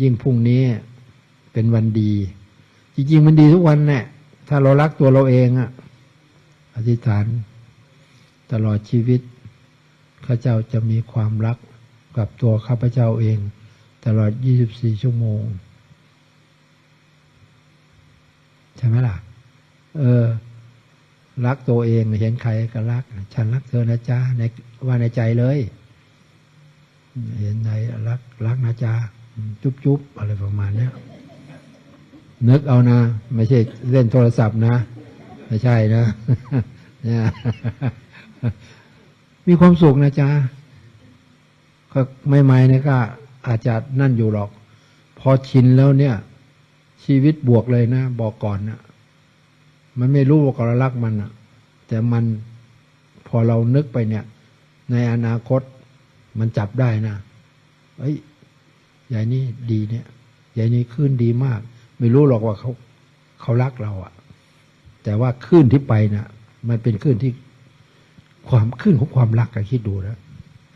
ยิ่งพรุ่งนี้เป็นวันดี จริง ๆ มันดีทุกวันแหละถ้าเรารักตัวเราเองอะอธิษฐาน ตลอดชีวิตข้าเจ้าจะมีความรักกับตัวข้าพเจ้าเอง ตลอด 24 ชั่วโมง ใช่ไหมล่ะ เออ รักตัวเองเห็นใครก็รัก ฉันรักเธอนะจ๊ะในว่าในใจเลย เห็นไหนรักรักนะจ๊ะ จุ๊บจุ๊บอะไรประมาณเนี้ยนึกเอานะ ไม่ใช่เล่นโทรศัพท์นะ ไม่ใช่นะเนี่ยมีความสุขนะจ๊ะก็ไม่ไม่เนี่ยก็ อาจจะนั่นอยู่หรอก พอชินแล้วเนี่ย ชีวิตบวกเลยนะบอกก่อนนะมันไม่รู้ว่าเรารักมันอะแต่มันพอเรานึกไปเนี่ย ในอนาคตมันจับได้นะเอ้ย ยายนี่ดีเนี่ยยายนี่ขึ้นดีมาก ไม่รู้หรอกว่าเขาเขารักเราอะแต่ว่าขึ้นที่ไปนะ่ะ มันเป็นขึ้นที่ความขึ้นของความรักอะคิดดูนะ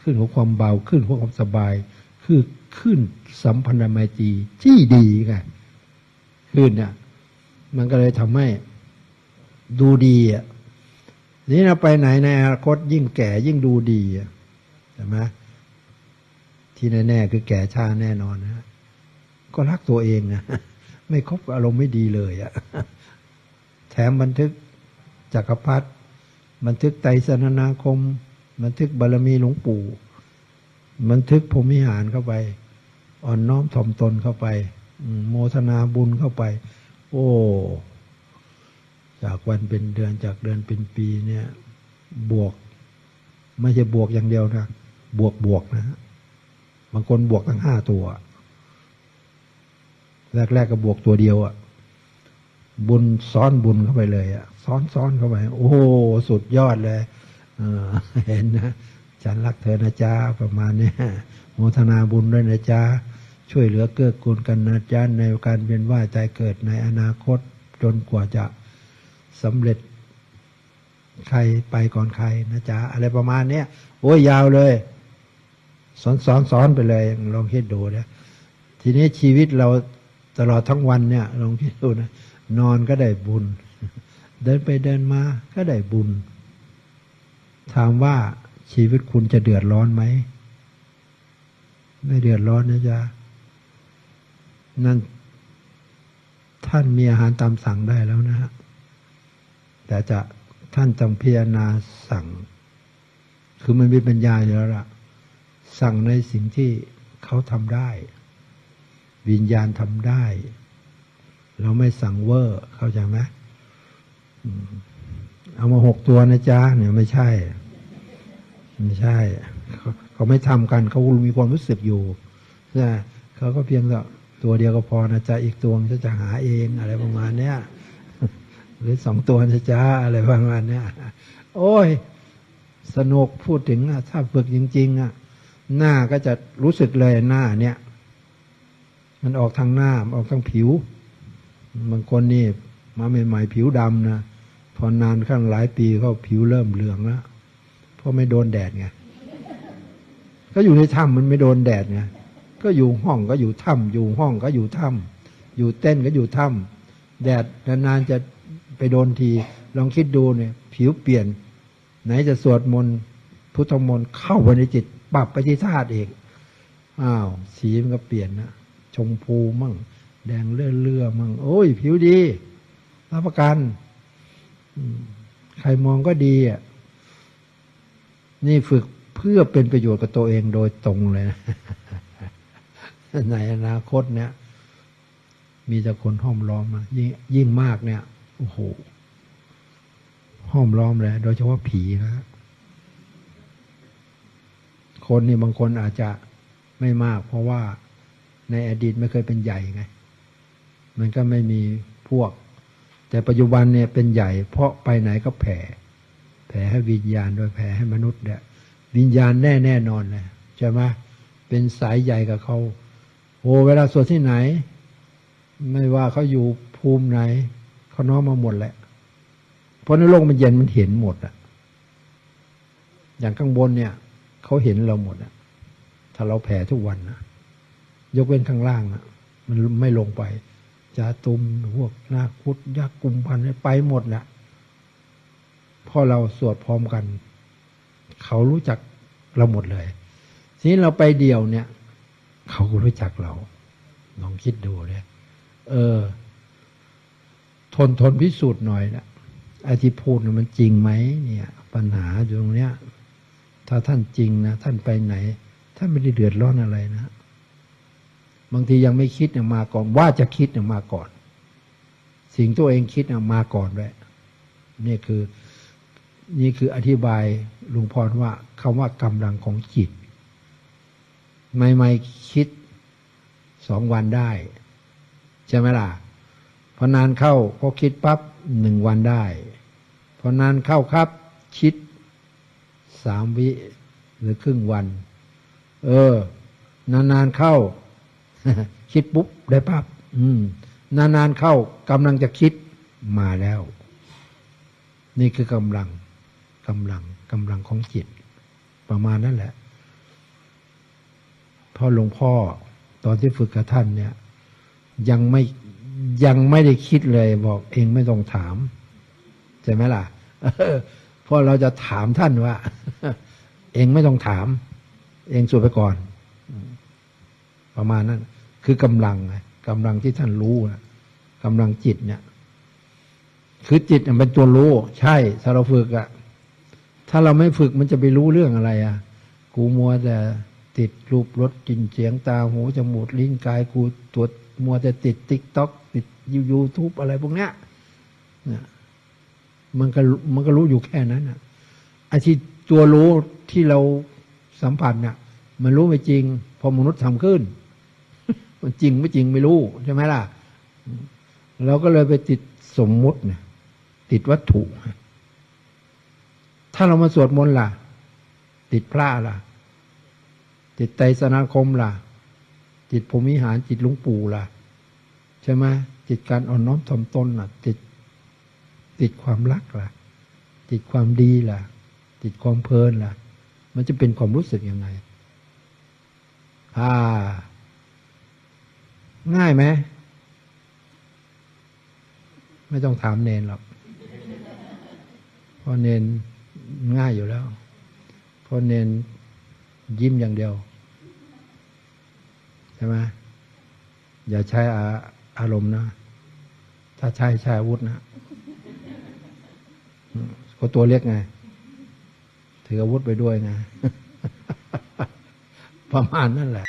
ขึ้นของความเบาขึ้นของความสบาย คือขึ้นสัมพันธไมตรีที่ดีไงขึ้นเนี่ยมันก็เลยทำให้ดูดีอะนี่เราไปไหนในอนาคตยิ่งแก่ยิ่งดูดีอะใช่ไหม ที่แน่ ๆ คือแก่ชาแน่นอนนะก็รักตัวเองนะไม่คบอารมณ์ไม่ดีเลยอะแถมบันทึกจักรพรรดิบันทึกไตรสนนาคม บันทึกบารมีหลวงปู่ บันทึกพรหมิหารเข้าไป อ่อนน้อมถ่อมตนเข้าไปโมทนาบุญเข้าไป โอ้ จากวันเป็นเดือนจากเดือนเป็นปีเนี่ย บวก ไม่ใช่บวกอย่างเดียวนะ บวกบวกนะฮะ บางคนบวกทั้งห้าตัว แรกๆก็บวกตัวเดียวอะบุญซ้อนบุญเข้าไปเลยอะซ้อนซ้อนเข้าไป โอ้โหสุดยอดเลยเเห็นนะฉันรักเธอนะจ๊ะประมาณเนี้ยโมทนาบุญด้วยนะจ๊ะช่วยเหลือเกื้อกูลกันนะจ๊ะในการเวียนว่ายใจเกิดในอนาคตจนกว่าจะสำเร็จใครไปก่อนใครนะจ๊ะอะไรประมาณเนี้ยโอ้ยยาวเลย สอนสอนสอนไปเลยลองคิดดูนะทีนี้ชีวิตเราตลอดทั้งวันเนี่ยลองคิดดูนะนอนก็ได้บุญ เดินไปเดินมาก็ได้บุญ ถามว่าชีวิตคุณจะเดือดร้อนไหม ไม่เดือดร้อนนะจ๊ะนั่นท่านมีอาหารตามสั่งได้แล้วนะฮะแต่จะท่านต้องพิจารณาสั่ง คือมันมีปัญญาอยู่แล้วล่ะ สั่งในสิ่งที่เขาทำได้ วิญญาณทำได้ เราไม่สั่งเวอร์เข้าใจไหมเอามาหกตัวนะจ๊ะเนี่ยไม่ใช่ ไม่ใช่ เขาไม่ทำกันเขามีความรู้สึกอยู่นะเขาก็เพียงแต่ตัวเดียวก็พอนะจ๊ะอีกตัวจะจะหาเองอะไรประมาณเนี้ยหรือสองตัวนะจ๊ะอะไรประมาณเนี้ยโอ้ย สนุกพูดถึงอะถ้าฝึกจริง ๆ อะ หน้าก็จะรู้สึกเลยหน้าเนี่ย มันออกทางหน้าออกทางผิว บางคนนี่มาใหม่ๆผิวดำนะพอนานข้างหลายปีเขาผิวเริ่มเหลืองแล้วเพราะไม่โดนแดดไงก็อยู่ในถ้ำมันไม่โดนแดดไงก็อยู่ห้องก็อยู่ถ้ำอยู่ห้องก็อยู่ถ้ำอยู่เต้นก็อยู่ถ้ำแดดนานๆจะไปโดนที ลองคิดดูเนี่ย ผิวเปลี่ยน ไหนจะสวดมนต์พุทธมนต์เข้าไปในจิต ปรับไปที่ธาตุเองอ้าวสีมันก็เปลี่ยนนะชมพูมั่ง แดงเลื่อเลื่อมั่งโอ้ย ผิวดีรับประกันใครมองก็ดีอะนี่ฝึกเพื่อเป็นประโยชน์กับตัวเองโดยตรงเลยนะในอนาคตเนี่ย มีแต่คนห้อมล้อมมายิ่งยิ่งมากเนี่ยโอ้โหห้อมล้อมเลย โดยเฉพาะผีนะ คนนี่บางคนอาจจะไม่มาก เพราะว่าในอดีตไม่เคยเป็นใหญ่ไง มันก็ไม่มีพวก แต่ปัจจุบันเนี่ยเป็นใหญ่ เพราะไปไหนก็แผ่ แผ่ให้วิญญาณโดยแผ่ให้มนุษย์เนี่ยวิญญาณแน่แน่นอนเลยใช่ไหมเป็นสายใหญ่กับเขาโอ้เวลาสวดที่ไหน ไม่ว่าเขาอยู่ภูมิไหนเขาน้อมมาหมดแหละ เพราะในโลกมันเย็นมันเห็นหมดอะอย่างข้างบนเนี่ย เขาเห็นเราหมดอะถ้าเราแผ่ทุกวันนะยกเว้นข้างล่างอะมันไม่ลงไปจาตุมพวกนาคุดยักษ์กุมพันไปหมดแหละเพราะเราสวดพร้อมกัน เขารู้จักเราหมดเลย ทีนี้เราไปเดี่ยวเนี่ย เขาก็รู้จักเราลองคิดดูเลยเออ ทนทนพิสูจน์หน่อยนะไอ้ที่พูดน่ะมันจริงไหมเนี่ย ปัญหาอยู่ตรงเนี้ย ถ้าท่านจริงนะท่านไปไหน ท่านไม่ได้เดือดร้อนอะไรนะ บางทียังไม่คิดเนี่ยมาก่อน ว่าจะคิดเนี่ยมาก่อน สิ่งตัวเองคิดเนี่ยมาก่อนด้วยนี่คือ นี่คืออธิบายลวงพ่อว่าคำว่ากำลังของจิตไม่ไม่คิดสองวันได้ ใช่ไหมล่ะพอนานเข้าพอคิดปั๊บหนึ่งวันได้พอนานเข้าครับ คิด สามวิ หรือครึ่งวัน เออ นานๆเข้า คิดปุ๊บได้ปั๊บนานๆเข้ากำลังจะคิดมาแล้ว นี่คือกำลังกำลังกำลังของจิต ประมาณนั้นแหละพ่อหลวงพ่อตอนที่ฝึกกับท่านเนี่ย ยังไม่ยังไม่ได้คิดเลยบอกเองไม่ต้องถาม ใช่ไหมล่ะ ราะเราจะถามท่านว่า เองไม่ต้องถาม เองสวดไปก่อน ประมาณนั้น คือกำลังไงกำลังที่ท่านรู้นะกำลังจิตเนี่ย คือจิตมันเป็นตัวรู้ ใช่ ถ้าเราฝึกอะถ้าเราไม่ฝึกมันจะไปรู้เรื่องอะไรอะกูมัวแต่ติดรูปรสกลิ่นเสียงตาหูจมูกลิ้นกายกูตัวมัวแต่ติดติ๊กต็อกติดยูทูบอะไรพวกเนี้ยเนี่ย มันก็มันก็รู้อยู่แค่นั้นอะไอ้ที่ตัวรู้ที่เราสัมผัสเนี่ยมันรู้ไม่จริง พอมนุษย์ทำขึ้น มันจริงไม่จริงไม่รู้ใช่ไหมล่ะ เราก็เลยไปติดสมมุติเนี่ยติดวัตถุ ถ้าเรามาสวดมนต์ล่ะ ติดพระล่ะ ติดไตรสนาคมล่ะ จิตภูมิหารจิตหลุงปู่ล่ะ ใช่ไหมจิตการอ่อนน้อมถ่อมตนล่ะติด ติดความรักล่ะ ติดความดีล่ะ ติดความเพลินล่ะ มันจะเป็นความรู้สึกยังไงอ่า ง่ายไหมไม่ต้องถามเนนหรอกเพราะเนนง่ายอยู่แล้วเพราะเนนยิ้มอย่างเดียวใช่ไหมอย่าใช้อาอารมณ์นะ ถ้าใช้ใช้อาวุธนะ ก็ตัวเล็กไง ถืออาวุธไปด้วยนะ ประมาณนั่นแหละ